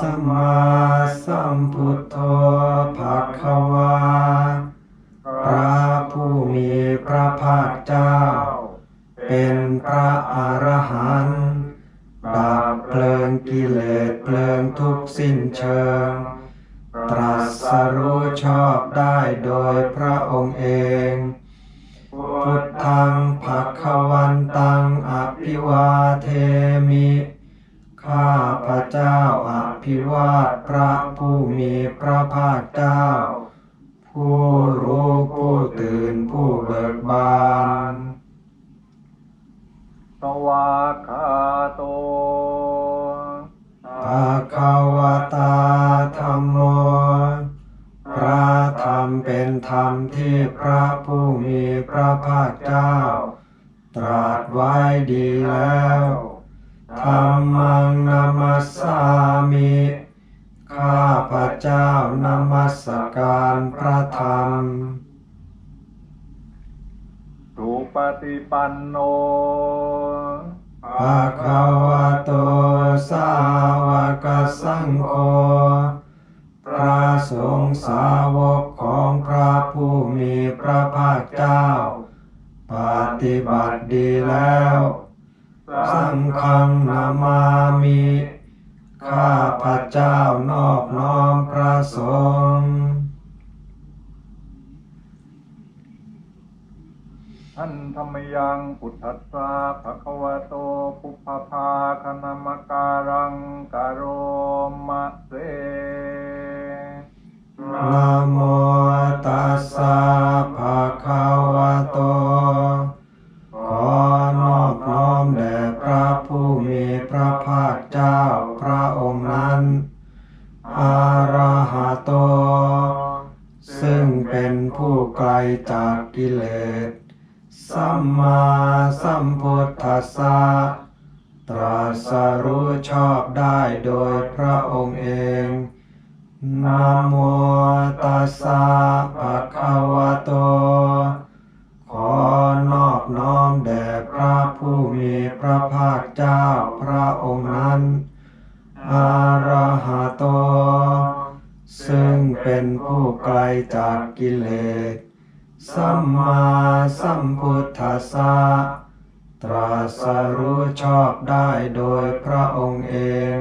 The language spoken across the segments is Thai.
สัมมาสัมพุทโธภะควา พระผู้มีพระภาคเจ้า เป็นพระอรหันต์ดับเพลิงกิเลสเพลิงทุกสิ้นเชิง ตรัสรู้ชอบได้โดยพระองค์เองพุทธังภะควันตังอภิวาเทมิ ข้าพระเจ้าอภิวาทพระผู้มีพระภาคเจ้า ผู้รู้ผู้ตื่นผู้เบิกบานสวากขาโตภะคะวตาธรรมโม พระธรรมเป็นธรรมที่พระผู้มีพระภาคเจ้า ตรัสไว้ดีแล้วธรรมัง สุปฏิปันโนภะคะวะโตสาวกสังโฆพระสงฆ์สาวกของพระผู้มีพระภาคเจ้า ปฏิบัติดีแล้ว สังฆังนามามิ ข้าพระเจ้านอบน้อมพระสงฆ์ ท่าน ธรรมยังพุทธัสสะภะคะวะโตปุพพภาคณมการังกโรมะเสนะโมตัสสะภะคะวะโต ขอนอบน้อมแด่พระผู้มีพระภาคเจ้าพระองค์นั้นอาราหะโต ซึ่งเป็นผู้ไกลจากกิเลส สัมมาสัมพุทธัสสะตรัสรู้ชอบได้โดยพระองค์เองนะโมตัสสะภะคะวะโต ขอนอบน้อมแด่พระผู้มีพระภาคเจ้าพระองค์นั้นอาราหะโต ซึ่งเป็นผู้ไกลจากกิเลส สัมมาสัมพุทธัสสะตรัสรู้ชอบได้โดยพระองค์เอง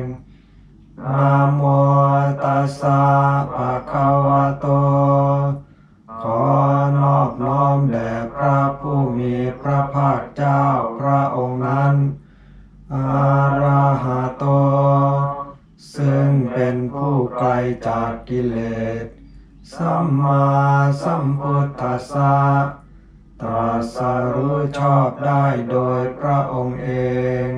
นะโมตัสสะภะคะวะโต ขอนอบน้อมแด่พระผู้มีพระภาคเจ้าพระองค์นั้น อาราหะโต ซึ่งเป็นผู้ไกลจากกิเลส สัมมาสัมพุทธัสสะตรัสรู้ชอบได้โดยพระองค์เอง